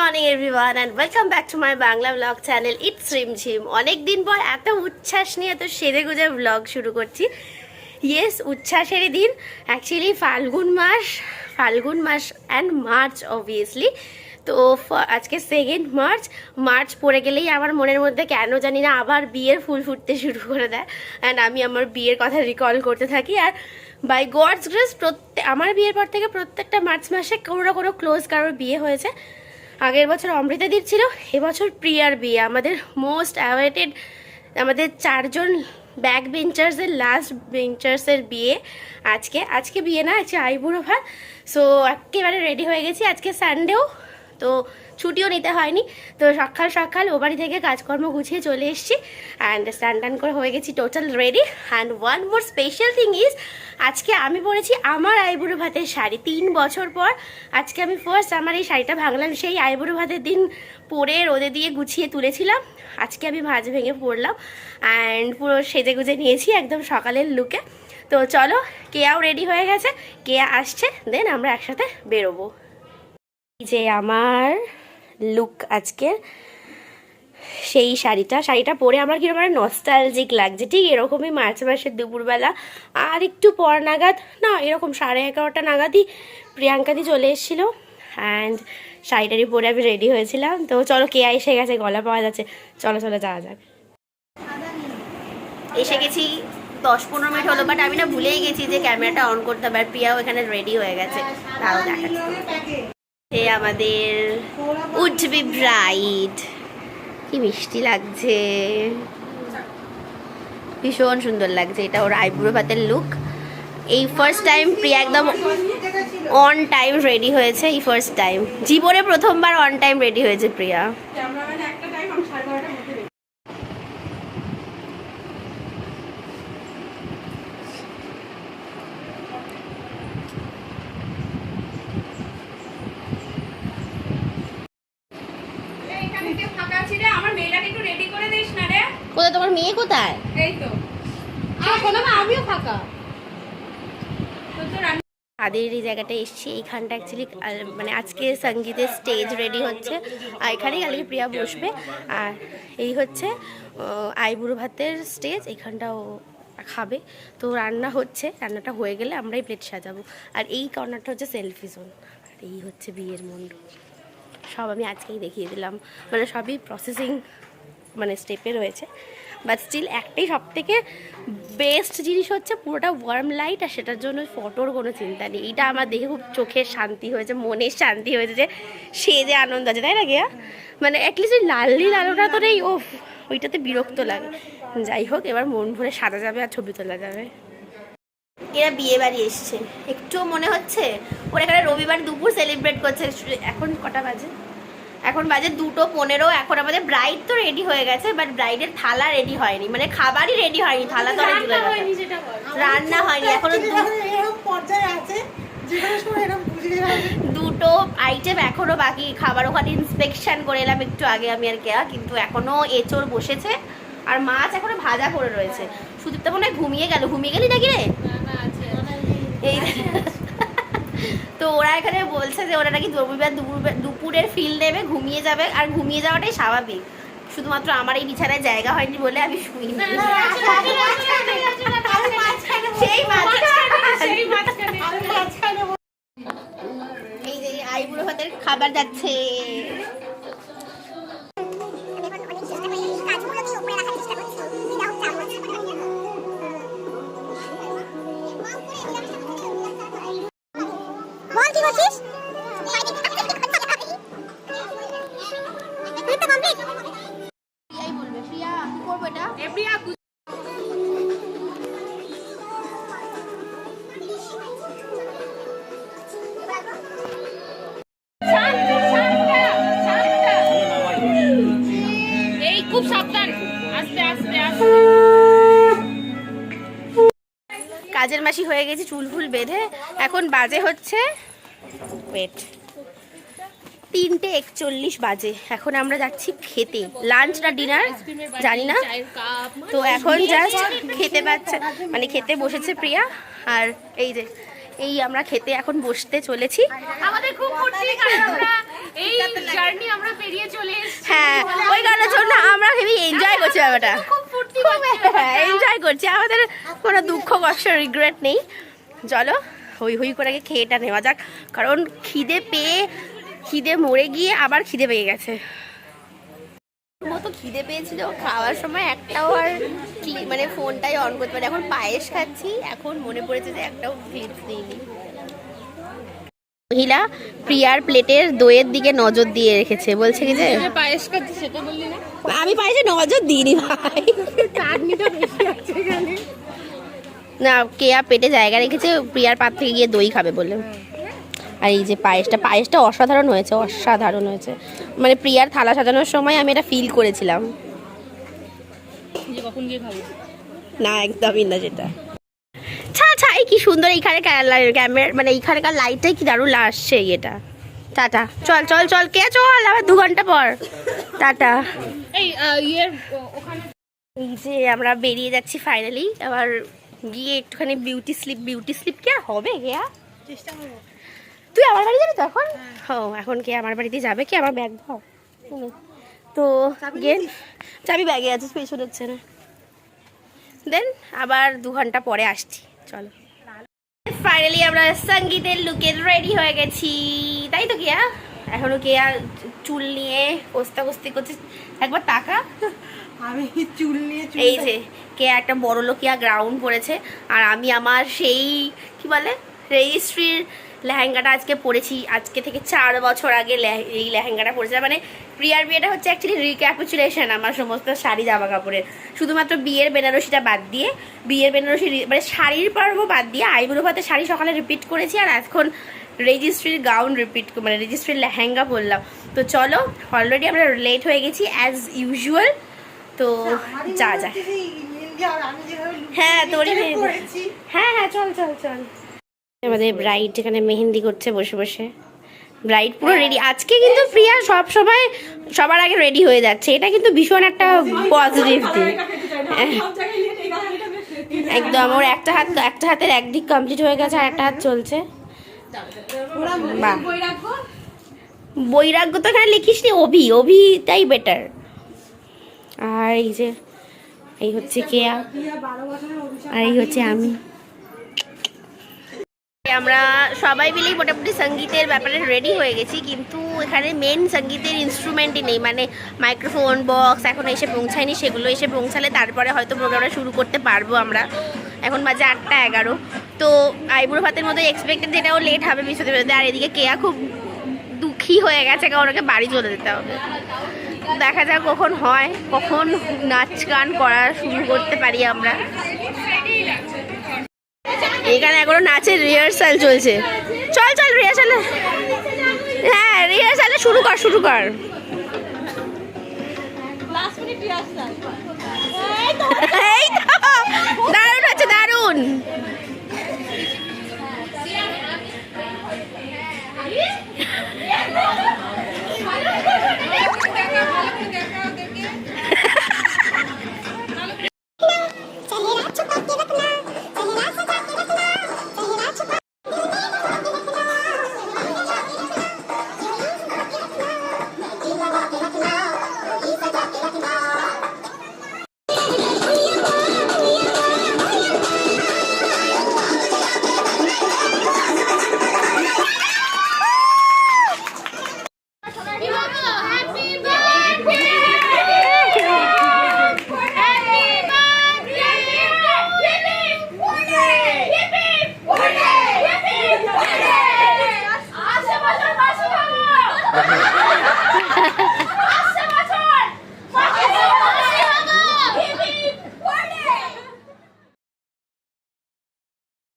Morning everyone and welcome back to my Bangla blog channel it's Rimjhim অনেক দিন পর এত উচ্ছ্বাস নিয়ে এত সেজে গুজে ব্লগ শুরু করছি। ইয়েস উচ্ছ্বাসেরই দিন। অ্যাকচুয়ালি ফাল্গুন মাস ফাল্গুন মাস অ্যান্ড মার্চ অবভিয়াসলি তো আজকে সেকেন্ড মার্চ মার্চ পড়ে গেলেই আমার মনের মধ্যে কেন জানি না আবার বিয়ের ফুল ফুটতে শুরু করে দেয়। অ্যান্ড আমি আমার বিয়ের কথা রিকল করতে থাকি। আর বাই গডস গ্রেস প্রত্যেক আমার বিয়ের পর থেকে প্রত্যেকটা মার্চ মাসে কোনো না কোনো ক্লোজ কারোর বিয়ে হয়েছে। আগের বছর অমৃতাদির ছিল, এবছর প্রিয়ার বিয়ে। আমাদের মোস্ট অ্যাওয়েটেড আমাদের চারজন ব্যাক বেঞ্চার্সের লাস্ট বেঞ্চার্সের বিয়ে। আজকে আজকে বিয়ে না, আজকে আইবুড়ো ভাত সো একেবারে রেডি হয়ে গেছি। আজকে সানডেও তো ছুটিও নিতে হয়নি। তো সকাল সকাল ও বাড়ি থেকে কাজকর্ম গুছিয়ে চলে এসেছি। অ্যান্ড স্ট্যান্ড টান করে হয়ে গেছি total ready and one more special thing is আজকে আমি পরেছি আমার আইবুড়ো ভাতের শাড়ি। তিন বছর পর আজকে আমি ফার্স্ট আমার এই শাড়িটা ভাঙলাম। সেই আইবুড়ো ভাতের দিন পরে রোদে দিয়ে গুছিয়ে তুলেছিলাম। আজকে আমি ভাঁজ ভেঙে পড়লাম। অ্যান্ড পুরো সেজে গুজে নিয়েছি একদম সকালের লুকে তো চলো, কেয়াও রেডি হয়ে গেছে। কেয়া আসছে দেন আমরা একসাথে বেরোবো। যে আমার লুক আজকে সেই শাড়িটা। শাড়িটা পরে আমার কীরকম একটা নস্টালজিক লাগছে। ঠিক এরকমই মার্চ মাসের দুপুরবেলা। আর একটু পর নাগাদ, না, এরকম সাড়ে এগারোটা নাগাদই প্রিয়াঙ্কাদি চলে এসেছিল। অ্যান্ড শাড়িটারি পরে আমি রেডি হয়েছিলাম। তো চলো, কে এসে গেছে? গলা পাওয়া যাচ্ছে। চলো চলো, যাওয়া যাক। এসে গেছি দশ পনেরো মিনিট হলো বাট আমি না ভুলেই গেছি যে ক্যামেরাটা অন করতে হবে। আর প্রিয়াও এখানে রেডি হয়ে গেছে। তাও দেখাচ্ছি। আমাদের উড বি ব্রাইড। কি মিষ্টি লাগছে। ভীষণ সুন্দর লাগছে এটা ওর আইব্রো ভাতের লুক এই ফার্স্ট টাইম প্রিয়া একদম অন টাইম রেডি হয়েছে, এই ফার্স্ট টাইম জীবনে প্রথমবার অন টাইম রেডি হয়েছে প্রিয়া এখানে কে ফাঁকা আছে রে? আমার মেয়েটাকে একটু ready করে দিস না রে। কোথায়? এই তো। আর আমিও ফাঁকা। তাদের এই জায়গাটা এসছি এইখানটা অ্যাকচুয়ালি মানে আজকে সঙ্গীতের স্টেজ রেডি হচ্ছে আর এখানেই কালকে প্রিয়া বসবে আর এই হচ্ছে আইবুড়ো ভাতের স্টেজ এখানটাও খাবে। তো রান্না হচ্ছে রান্নাটা হয়ে গেলে আমরাই প্লেট সাজাবো। আর এই কর্নারটা হচ্ছে সেলফি জোন আর এই হচ্ছে বিয়ের মণ্ডপ। সব আমি আজকেই দেখিয়ে দিলাম। মানে সবই প্রসেসিং মানে স্টেপে রয়েছে। বাট স্টিল একটাই সব থেকে বেস্ট জিনিস হচ্ছে পুরোটা ওয়ার্ম লাইট আর সেটার জন্য ফটোর কোনো চিন্তা নেই। এটা আমার দেখে খুব চোখের শান্তি হয়েছে, মনের শান্তি হয়েছে যে সে যে আনন্দ আছে, তাই না গিয়া? মানে অ্যাটলিস্ট ওই লাল নীল আলোটা তো নেই ও ওইটাতে বিরক্ত লাগে। যাই হোক, এবার মন ভরে সাজা যাবে আর ছবি তোলা যাবে। এরা বিয়ে বাড়ি এসছে। একটু মনে হচ্ছে ওরা এখানে রবিবার দুপুর সেলিব্রেট করছে। এখন কটা বাজে? এখন বাজে দুটো পনেরো এখন আমাদের ব্রাইড তো রেডি হয়ে গেছে বাট ব্রাইডের থালা রেডি হয়নি মানে খাবারই রেডি হয়নি থালা তো দূরে গেছে। রান্না হয়নি এখনও পর্যায়ে আছে দুটো আইটেম এখনও বাকি খাবার ওখানে ইন্সপেকশন করে এলাম একটু আগে আমি আর কেয়া কিন্তু এখনও এচোর বসেছে আর মাছ এখনও ভাজা করে রয়েছে। সুদীপ্তা মনে হয় ঘুমিয়ে গেল ঘুমিয়ে গেলি নাকি রে? এই তো ওরা এখানে বলছে যে ওরা নাকি রবিবার দুপুর- দুপুরের ফিল নেবে ঘুমিয়ে যাবে আর ঘুমিয়ে যাওয়াটাই স্বাভাবিক শুধুমাত্র আমার এই বিছানায় জায়গা হয়নি বলে আমি এই যে আইবুড়ো ভাতের খাবার যাচ্ছে মাসি হয়ে গেছি চুল ফুল বেঁধে। এখন বাজে হচ্ছে ওয়েট তিনটে একচল্লিশ বাজে। এখন আমরা যাচ্ছি খেতে। লাঞ্চ না ডিনার জানি না। তো এখন জাস্ট খেতে পাচ্ছে মানে খেতে বসেছে প্রিয়া। আর এই যে এই আমরা খেতে এখন বসতে চলেছি। আমাদের খুব ফুর্তি কারণ আমরা এই জার্নি আমরা পেরিয়ে চলে হ্যাঁ ওই কারণের জন্য আমরা হেবি এনজয় করছি ব্যাপারটা। এনজয় করছি। আমাদের কোনো দুঃখ, কষ্ট রিগ্রেট নেই। চলো, হই হই করে খেয়েটা নেওয়া যাক। কারণ খিদে পেয়ে, খিদে মরে গিয়ে আবার খিদে পেয়ে গেছে। মতো খিদে পেয়েছিল খাওয়ার সময় একটাও আর মানে ফোনটাই অন করতে পারে। এখন পায়েস খাচ্ছি, এখন মনে পড়েছে যে একটাও ক্লিপস দিইনি মহিলা প্রিয়ার প্লেটের দইয়ের দিকে নজর দিয়ে রেখেছে। বলছে কি যে পায়েস খাচ্ছি, সেটা বললি না? আমি পায়েসে নজর দিইনি ভাই। না কেয়া পেটে জায়গা রেখেছে, প্রিয়ার পাত থেকে গিয়ে দই খাবে বলে। আর এই যে পায়েসটা পায়েসটা অসাধারণ হয়েছে অসাধারণ হয়েছে। মানে প্রিয়ার থালা সাজানোর সময় আমি এটা ফিল করেছিলাম। না, একদমই না যেটা। ছা ছা, এই কি সুন্দর এইখানে ক্যামেরা মানে এইখানকার লাইটটাই কি দারুণ আসছে এটা টাটা। চল চল চল কে? চল আবার দু ঘণ্টা পর। টাটা। এই এই যে আমরা বেরিয়ে যাচ্ছি ফাইনালি আবার গিয়ে একটুখানি বিউটি স্লিপ বিউটি স্লিপ কি আর হবে গিয়া চেষ্টা করব তুই আমার বাড়ি যাবি তো এখন? ও এখন কে? আমার বাড়িতে যাবে কি? আমার ব্যাগ ভর হুম। তো গিয়ে চাবি ব্যাগে আছে পেছন হচ্ছে না দেন আবার দু ঘণ্টা পরে আসছি। চলো। ফাইনালি আমরা সঙ্গীতের লুকে রেডি হয়ে গেছি। তাই তো কেয়া? এখনও কেয়া চুল নিয়ে কস্তা কস্তি করছে একবার টাকা আমি চুল নিয়ে এই যে কে একটা বড় লোকিয়া গ্রাউন্ড পরেছে আর আমি আমার সেই কি বলে রেজিস্ট্রির লেহেঙ্গাটা আজকে পরেছি আজকে থেকে চার বছর আগে এই লেহেঙ্গাটা পরেছে মানে প্রিয়ার বিয়েটা হচ্ছে অ্যাকচুয়ালি রিক্যাপুচুলেশন আমার সমস্ত শাড়ি জামা কাপড়ের শুধুমাত্র বিয়ের বেনারসিটা বাদ দিয়ে বিয়ের বেনারসি মানে শাড়ির পর্ব বাদ দিয়ে আইবুড়ো ভাতে শাড়ি সকালে রিপিট করেছি আর এখন রেজিস্ট্রির গাউন রিপিট মানে রেজিস্ট্রির লেহেঙ্গা পরলাম। তো চলো অলরেডি আমরা লেট হয়ে গেছি অ্যাজ ইউজুয়াল তো যা মনে যা যে হ্যাঁ তোরই করেছি হ্যাঁ হ্যাঁ চল চল চল। আমাদের ব্রাইড এখানে মেহেন্দি করছে বসে বসে। ব্রাইড পুরো রেডি আজকে কিন্তু প্রিয়া সব সময় সবার আগে রেডি হয়ে যাচ্ছে। এটা কিন্তু ভীষণ একটা পজিটিভ দিক। একদম ওর একটা হাত একটা হাতের একদিক কমপ্লিট হয়ে গেছে আর একটা হাত চলছে। বৈরাগ্য। তো এখানে লিখিস নি অভি। অভিটাই বেটার আর এই যে এই হচ্ছে কেয়া। আর এই হচ্ছে আমি। আমরা সবাই মিলেই মোটামুটি সঙ্গীতের ব্যাপারে রেডি হয়ে গেছি, কিন্তু এখানে মেন সঙ্গীতের ইনস্ট্রুমেন্টই নেই। মানে মাইক্রোফোন বক্স এখন এসে পৌঁছায়নি, সেগুলো এসে পৌঁছালে তারপরে হয়তো প্রোগ্রামটা শুরু করতে পারব আমরা। এখন বাজে আটটা এগারো। তো আইবুড়ো ভাতের মধ্যে এক্সপেক্টেড যেটাও লেট হবে বৃহস্পতিবার আর এদিকে কেয়া খুব দুঃখী হয়ে গেছে, কারণ ওকে বাড়ি চলে যেতে হবে। দেখা যাক কখন হয়, কখন নাচ গান করা শুরু করতে পারি আমরা। এখানে এখনও নাচের রিহার্সাল চলছে। চল চল রিহার্সালে হ্যাঁ রিহার্সালে শুরু কর শুরু কর। এই তো দারুণ আছে দারুণ।